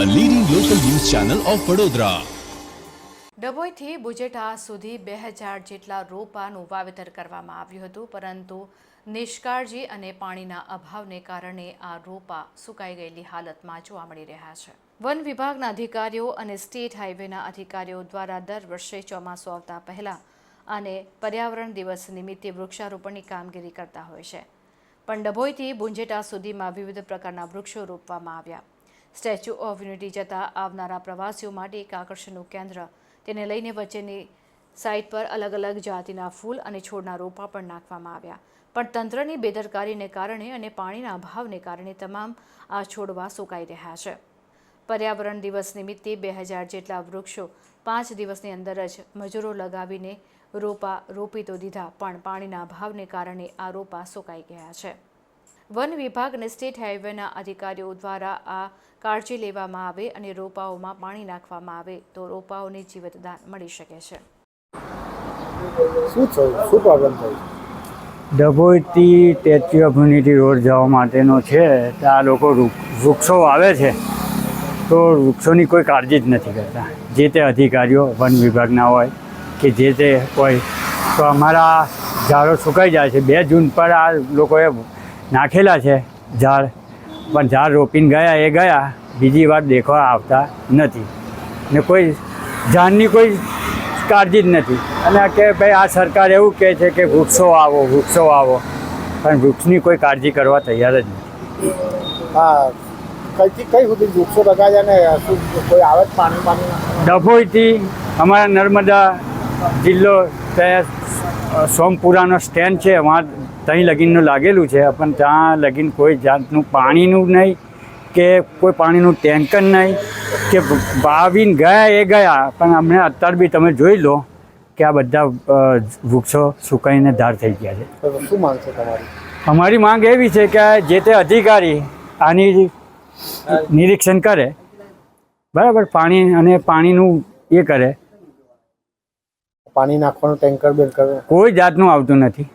Channel of Vadodara ડભોઈથી બુજેટા સુધી બે હજાર જેટલા રોપાનું વાવેતર કરવામાં આવ્યું હતું, પરંતુ નિષ્કાળજી અને પાણીના અભાવને કારણે આ રોપા સુકાઈ ગયેલી હાલતમાં જોવા મળી રહ્યા છે. વન વિભાગના અધિકારીઓ અને સ્ટેટ હાઈવેના અધિકારીઓ દ્વારા દર વર્ષે ચોમાસું આવતા પહેલા અને પર્યાવરણ દિવસ નિમિત્તે વૃક્ષારોપણની કામગીરી કરતા હોય છે. પણ ડભોઈથી બુંજેટા સુધીમાં વિવિધ પ્રકારના વૃક્ષો રોપવામાં આવ્યા. સ્ટેચ્યુ ઓફ યુનિટી જતા આવનારા પ્રવાસીઓ માટે એક આકર્ષણનું કેન્દ્ર. તેને લઈને વચ્ચેની સાઇટ પર અલગ અલગ જાતિના ફૂલ અને છોડના રોપા પણ નાખવામાં આવ્યા. પણ તંત્રની બેદરકારીને કારણે અને પાણીના અભાવને કારણે તમામ આ છોડવા સુકાઈ રહ્યા છે. પર્યાવરણ દિવસ નિમિત્તે બે હજાર જેટલા વૃક્ષો પાંચ દિવસની અંદર જ મજૂરો લગાવીને રોપા રોપી તો દીધા, પણ પાણીના અભાવને કારણે આ રોપા સુકાઈ ગયા છે. વન વિભાગ અને સ્ટેટ હાઈવેના અધિકારીઓ દ્વારા આ કાળજી લેવામાં આવે અને રોપાઓમાં પાણી નાખવામાં આવે તો રોપાઓને જીવતદાન મળી શકે છે. શું થયું? શું પ્રોબ્લેમ ડભોઈથી સ્ટેચ્યુ ઓફ યુનિટી રોડ જવા માટેનો છે તો આ લોકો વૃક્ષો આવે છે તો વૃક્ષોની કોઈ કાળજી જ નથી કરતા. જે તે અધિકારીઓ વન વિભાગના હોય કે જે તે હોય તો અમારા ઝાડો સુકાઈ જાય છે. બે જૂન પર આ લોકોએ નાખેલા છે ઝાડ. પણ ઝાડ રોપીને ગયા એ ગયા. બીજી વાર દેખવા આવતા નથી. ને કોઈ ઝાડની કોઈ કાળજી જ નથી. અને કે ભાઈ આ સરકાર એવું કહે છે કે વૃક્ષો આવો વૃક્ષો આવો પણ વૃક્ષની કોઈ કાળજી કરવા તૈયાર જ નથી. હા કઈથી કઈ સુધી વૃક્ષો લગાવ્યા ને શું કોઈ આવે પાણી પાણી? ડભોઈથી અમારા નર્મદા જિલ્લો ત્યાં સોમપુરાનો સ્ટેન્ડ છે. વहाँ ત્યાં લગીનનું લાગેલું છે. પણ ત્યાં લગીન કોઈ જાતનું પાણીનું નહીં કે કોઈ પાણીનું ટેન્કર નહીં કે વાવીને ગયા એ ગયા. પણ અમને અત્યારે બી તમે જોઈ લો કે આ બધા વૃક્ષો સુકાઈને ધાર થઈ ગયા છે. શું માંગ છે તમારી? અમારી માંગ એવી છે કે જે તે અધિકારી આની નિરીક્ષણ કરે. બરાબર? પાણી અને પાણીનું એ કરે. પાણી નાખવાનું ટેન્કર બેન્કર? કોઈ જાતનું આવતું નથી.